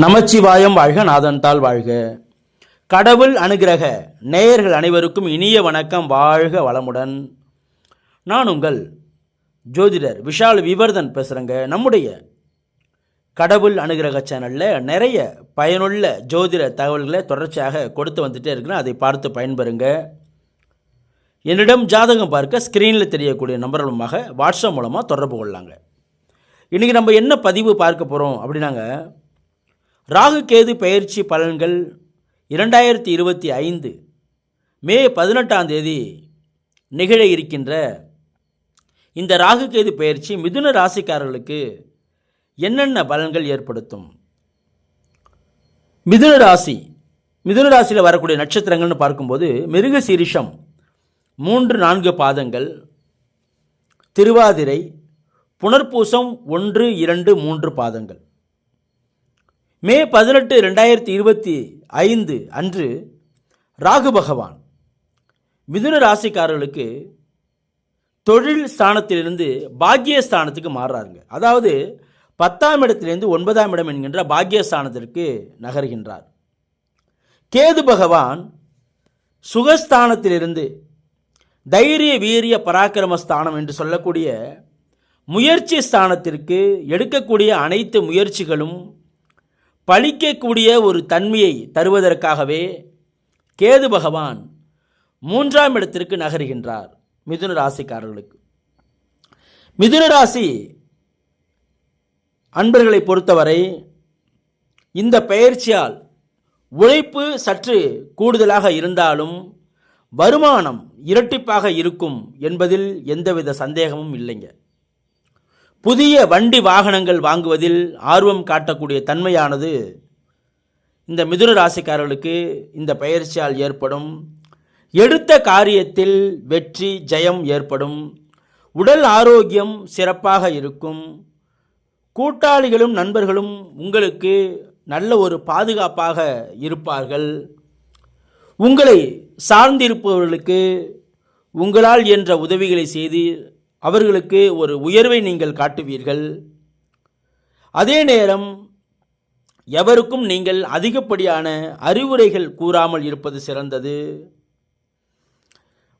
நமச்சிவாயம் வாழ்க நாதன்தாள் வாழ்க. கடவுள் அனுகிரக நேயர்கள் அனைவருக்கும் இனிய வணக்கம் வாழ்க வளமுடன். நான் உங்கள் ஜோதிடர் விஷால் விவர்தன் பேசுகிறேங்க நம்முடைய கடவுள் அனுகிரக சேனலில் நிறைய பயனுள்ள ஜோதிட தகவல்களை தொடர்ச்சியாக கொடுத்து வந்துட்டே இருக்கிறேன் அதை பார்த்து பயன்பெறுங்க. என்னிடம் ஜாதகம் பார்க்க ஸ்க்ரீனில் தெரியக்கூடிய நம்பர் மூலமாக வாட்ஸ்அப் மூலமாக தொடர்பு கொள்ளலாங்க. இன்றைக்கி நம்ம என்ன பதிவு பார்க்க போகிறோம் அப்படின்னாங்க ராகு கேது பயிற்சி பலன்கள் இரண்டாயிரத்தி இருபத்தி ஐந்து மே பதினெட்டாம் தேதி நிகழ இருக்கின்ற இந்த ராகு கேது பயிற்சி மிதுன ராசிக்காரர்களுக்கு என்னென்ன பலன்கள் ஏற்படுத்தும்? மிதுன ராசி மிதுன ராசியில் வரக்கூடிய நட்சத்திரங்கள்னு பார்க்கும்போது மிருக சீரிஷம் மூன்று நான்கு பாதங்கள் திருவாதிரை புனர்பூசம் ஒன்று இரண்டு மூன்று பாதங்கள். மே பதினெட்டு ரெண்டாயிரத்தி இருபத்தி ஐந்து அன்று ராகு பகவான் மிதுன ராசிக்காரர்களுக்கு தொழில் ஸ்தானத்திலிருந்து பாக்கிய ஸ்தானத்துக்கு மாறுறாருங்க. அதாவது பத்தாம் இடத்திலிருந்து ஒன்பதாம் இடம் என்கின்ற பாக்கியஸ்தானத்திற்கு நகர்கின்றார். கேது பகவான் சுகஸ்தானத்திலிருந்து தைரிய வீரிய பராக்கிரம ஸ்தானம் என்று சொல்லக்கூடிய முயற்சி ஸ்தானத்திற்கு எடுக்கக்கூடிய அனைத்து முயற்சிகளும் பழிக்கக்கூடிய ஒரு தன்மையை தருவதற்காகவே கேது பகவான் மூன்றாம் இடத்திற்கு நகர்கின்றார் மிதுன ராசிக்காரர்களுக்கு. மிதுன ராசி அன்பர்களை பொறுத்தவரை இந்த பயிற்சியால் உழைப்பு சற்று கூடுதலாக இருந்தாலும் வருமானம் இரட்டிப்பாக இருக்கும் என்பதில் எந்தவித சந்தேகமும் இல்லைங்க. புதிய வண்டி வாகனங்கள் வாங்குவதில் ஆர்வம் காட்டக்கூடிய தன்மையானது இந்த மிதுன ராசிக்காரர்களுக்கு இந்த பயிற்சியால் ஏற்படும். எடுத்த காரியத்தில் வெற்றி ஜெயம் ஏற்படும். உடல் ஆரோக்கியம் சிறப்பாக இருக்கும். கூட்டாளிகளும் நண்பர்களும் உங்களுக்கு நல்ல ஒரு பாதுகாப்பாக இருப்பார்கள். உங்களை சார்ந்திருப்பவர்களுக்கு உங்களால் என்ற உதவிகளை செய்து அவர்களுக்கு ஒரு உயர்வை நீங்கள் காட்டுவீர்கள். அதே நேரம் எவருக்கும் நீங்கள் அதிகப்படியான அறிவுரைகள் கூறாமல் இருப்பது சிறந்தது.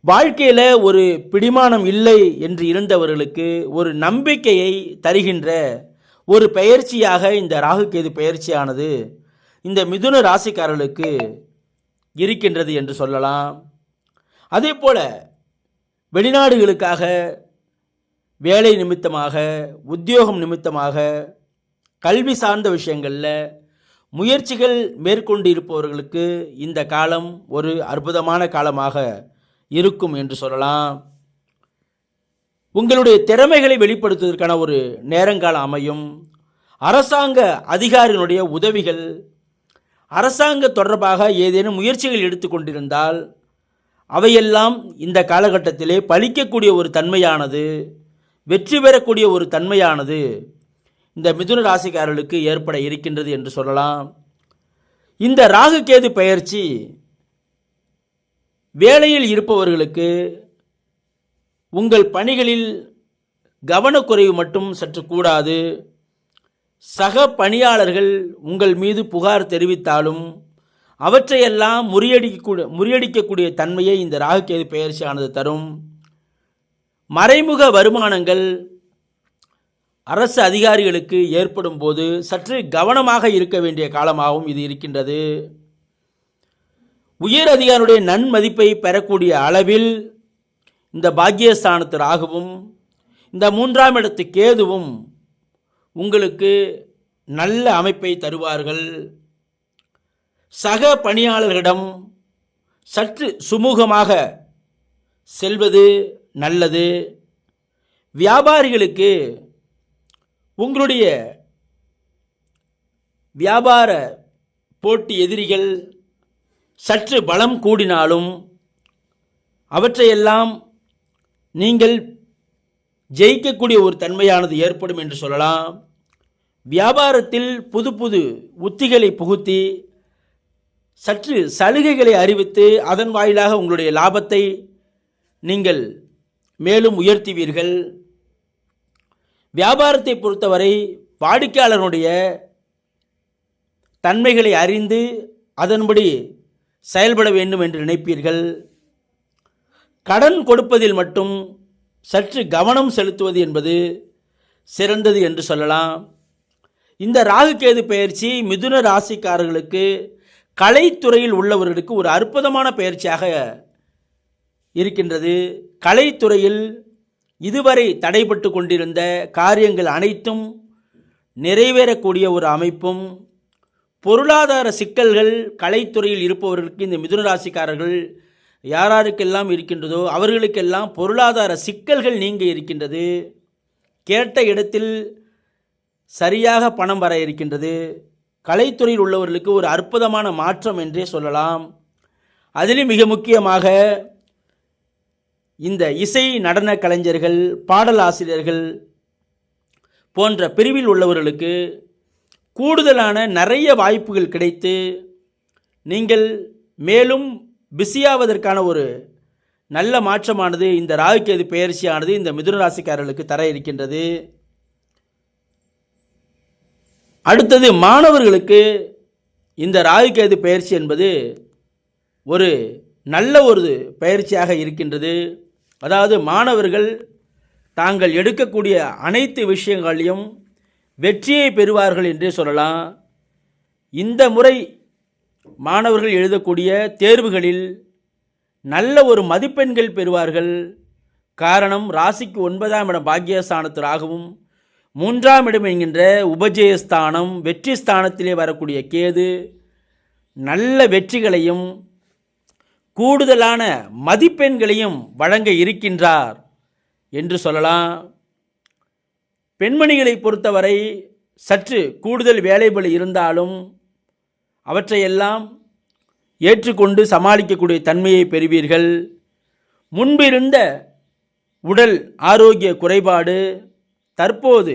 வாழ்க்கையில் ஒரு பிடிமானம் இல்லை என்று இருந்தவர்களுக்கு ஒரு நம்பிக்கையை தருகின்ற ஒரு பயிற்சியாக இந்த ராகுகேது பயிற்சியானது இந்த மிதுன ராசிக்காரர்களுக்கு இருக்கின்றது என்று சொல்லலாம். அதே போல வெளிநாடுகளுக்காக வேலை நிமித்தமாக உத்தியோகம் நிமித்தமாக கல்வி சார்ந்த விஷயங்களில் முயற்சிகள் மேற்கொண்டு இருப்பவர்களுக்கு இந்த காலம் ஒரு அற்புதமான காலமாக இருக்கும் என்று சொல்லலாம். உங்களுடைய திறமைகளை வெளிப்படுத்துவதற்கான ஒரு நேரங்காலம் அமையும். அரசாங்க அதிகாரிகளுடைய உதவிகள் அரசாங்க தொடர்பாக ஏதேனும் முயற்சிகள் எடுத்துக்கொண்டிருந்தால் அவையெல்லாம் இந்த காலகட்டத்திலே பலிக்கக்கூடிய ஒரு தன்மையானது. வெற்றி பெறக்கூடிய ஒரு தன்மையானது இந்த மிதுன ராசிக்காரர்களுக்கு ஏற்பட இருக்கின்றது என்று சொல்லலாம். இந்த ராகு கேது பயிற்சி வேலையில் இருப்பவர்களுக்கு உங்கள் பணிகளில் கவனக்குறைவு மட்டும் சற்று கூடாது. சக பணியாளர்கள் உங்கள் மீது புகார் தெரிவித்தாலும் அவற்றையெல்லாம் முறியடிக்க முறியடிக்கக்கூடிய தன்மையை இந்த ராகுகேது பயிற்சியானது தரும். மறைமுக வருமானங்கள் அரசு அதிகாரிகளுக்கு ஏற்படும் போது சற்று கவனமாக இருக்க வேண்டிய காலமாகவும் இது இருக்கின்றது. உயர் அதிகாரியுடைய நன்மதிப்பை பெறக்கூடிய அளவில் இந்த பாக்கியஸ்தானத்து ராகுவும் இந்த மூன்றாம் இடத்து கேதுவும் உங்களுக்கு நல்ல அமைப்பை தருவார்கள். சக பணியாளர்களிடம் சற்று சுமூகமாக செல்வது நல்லது. வியாபாரிகளுக்கு உங்களுடைய வியாபார போட்டி எதிரிகள் சற்று பலம் கூடினாலும் அவற்றையெல்லாம் நீங்கள் ஜெயிக்கக்கூடிய ஒரு தன்மையானது ஏற்படும் என்று சொல்லலாம். வியாபாரத்தில் புது புது உத்திகளை புகுத்தி சற்று சலுகைகளை அறிவித்து அதன் வாயிலாக உங்களுடைய லாபத்தை நீங்கள் மேலும் உயர்த்துவீர்கள். வியாபாரத்தை பொறுத்தவரை வாடிக்கையாளருடைய தன்மைகளை அறிந்து அதன்படி செயல்பட வேண்டும் என்று நினைப்பீர்கள். கடன் கொடுப்பதில் மட்டும் சற்று கவனம் செலுத்துவது என்பது சிறந்தது என்று சொல்லலாம். இந்த ராகுகேது பயிற்சி மிதுன ராசிக்காரர்களுக்கு கலைத்துறையில் உள்ளவர்களுக்கு ஒரு அற்புதமான பயிற்சியாக இருக்கின்றது. கலைத்துறையில் இதுவரை தடைபட்டு கொண்டிருந்த காரியங்கள் அனைத்தும் நிறைவேறக்கூடிய ஒரு அமைப்பும் பொருளாதார சிக்கல்கள் கலைத்துறையில் இருப்பவர்களுக்கு இந்த மிதுன ராசிக்காரர்கள் யாராருக்கெல்லாம் இருக்கின்றதோ அவர்களுக்கெல்லாம் பொருளாதார சிக்கல்கள் நீங்க இருக்கின்றது. கேட்ட இடத்தில் சரியாக பணம் வர இருக்கின்றது. கலைத்துறையில் உள்ளவர்களுக்கு ஒரு அற்புதமான மாற்றம் என்றே சொல்லலாம். அதிலும் மிக முக்கியமாக இந்த இசை நடன கலைஞர்கள் பாடலாசிரியர்கள் போன்ற பிரிவில் உள்ளவர்களுக்கு கூடுதலான நிறைய வாய்ப்புகள் கிடைத்து நீங்கள் மேலும் பிஸியாவதற்கான ஒரு நல்ல மாற்றமானது இந்த ராகுகேது பெயர்ச்சியானது இந்த மிதுனராசிக்காரர்களுக்கு தர இருக்கின்றது. அடுத்தது மாணவர்களுக்கு இந்த ராகுகேது பயிற்சி என்பது ஒரு நல்ல ஒரு பயிற்சியாக இருக்கின்றது. அதாவது மாணவர்கள் தாங்கள் எடுக்கக்கூடிய அனைத்து விஷயங்களையும் வெற்றியை பெறுவார்கள் என்றே சொல்லலாம். இந்த முறை மாணவர்கள் எழுதக்கூடிய தேர்வுகளில் நல்ல ஒரு மதிப்பெண்கள் பெறுவார்கள். காரணம் ராசிக்கு ஒன்பதாம் இடம் பாக்கியஸ்தானத்திலாகவும் மூன்றாம் இடம் என்கின்ற உபஜயஸ்தானம் வெற்றி ஸ்தானத்திலே வரக்கூடிய கேது நல்ல வெற்றிகளையும் கூடுதலான மதிப்பெண்களையும் வழங்க இருக்கின்றார் என்று சொல்லலாம். பெண்மணிகளை பொறுத்தவரை சற்று கூடுதல் வேலைபளு இருந்தாலும் அவற்றையெல்லாம் ஏற்றுக்கொண்டு சமாளிக்கக்கூடிய தன்மையை பெறுவீர்கள். முன்பிருந்த உடல் ஆரோக்கிய குறைபாடு தற்போது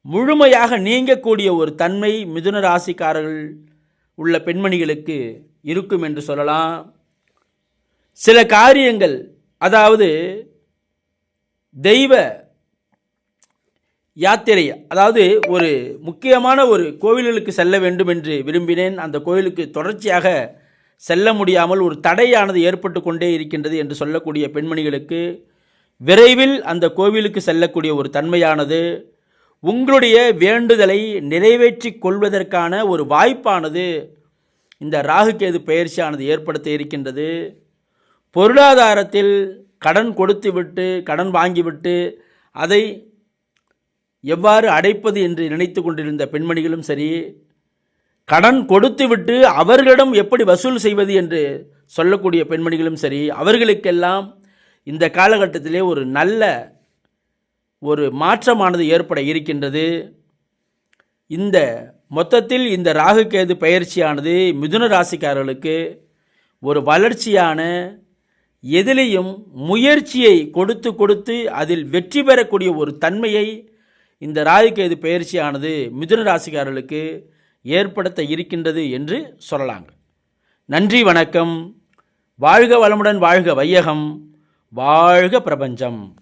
முழுமையாக நீங்கக்கூடிய ஒரு தன்மை மிதுன ராசிக்காரர்கள் உள்ள பெண்மணிகளுக்கு இருக்கும் என்று சொல்லலாம். சில காரியங்கள் அதாவது தெய்வ யாத்திரை அதாவது ஒரு முக்கியமான ஒரு கோவில்களுக்கு செல்ல வேண்டும் என்று விரும்பினேன். அந்த கோவிலுக்கு தொடர்ச்சியாக செல்ல முடியாமல் ஒரு தடையானது ஏற்பட்டு கொண்டே இருக்கின்றது என்று சொல்லக்கூடிய பெண்மணிகளுக்கு விரைவில் அந்த கோவிலுக்கு செல்லக்கூடிய ஒரு தன்மையானது உங்களுடைய வேண்டுதலை நிறைவேற்றி கொள்வதற்கான ஒரு வாய்ப்பானது இந்த ராகுகேது பயிற்சியானது ஏற்படுத்த இருக்கின்றது. பொருளாதாரத்தில் கடன் கொடுத்துவிட்டு கடன் வாங்கிவிட்டு அதை எவ்வாறு அடைப்பது என்று நினைத்து கொண்டிருந்த பெண்மணிகளும் சரி கடன் கொடுத்துவிட்டு அவர்களிடம் எப்படி வசூல் செய்வது என்று சொல்லக்கூடிய பெண்மணிகளும் சரி அவர்களுக்கெல்லாம் இந்த காலகட்டத்திலே ஒரு நல்ல ஒரு மாற்றமானது ஏற்பட இருக்கின்றது. இந்த மொத்தத்தில் இந்த ராகுகேது பயிற்சியானது மிதுன ராசிக்காரர்களுக்கு ஒரு வளர்ச்சியான எதிலையும் முயற்சியை கொடுத்து கொடுத்து அதில் வெற்றி பெறக்கூடிய ஒரு தன்மையை இந்த ராகுகேது பயிற்சியானது மிதுன ராசிக்காரர்களுக்கு ஏற்படுத்த இருக்கின்றது என்று சொல்லலாங்க. நன்றி வணக்கம். வாழ்க வளமுடன் வாழ்க வையகம். வாழ்க பிரபஞ்சம்.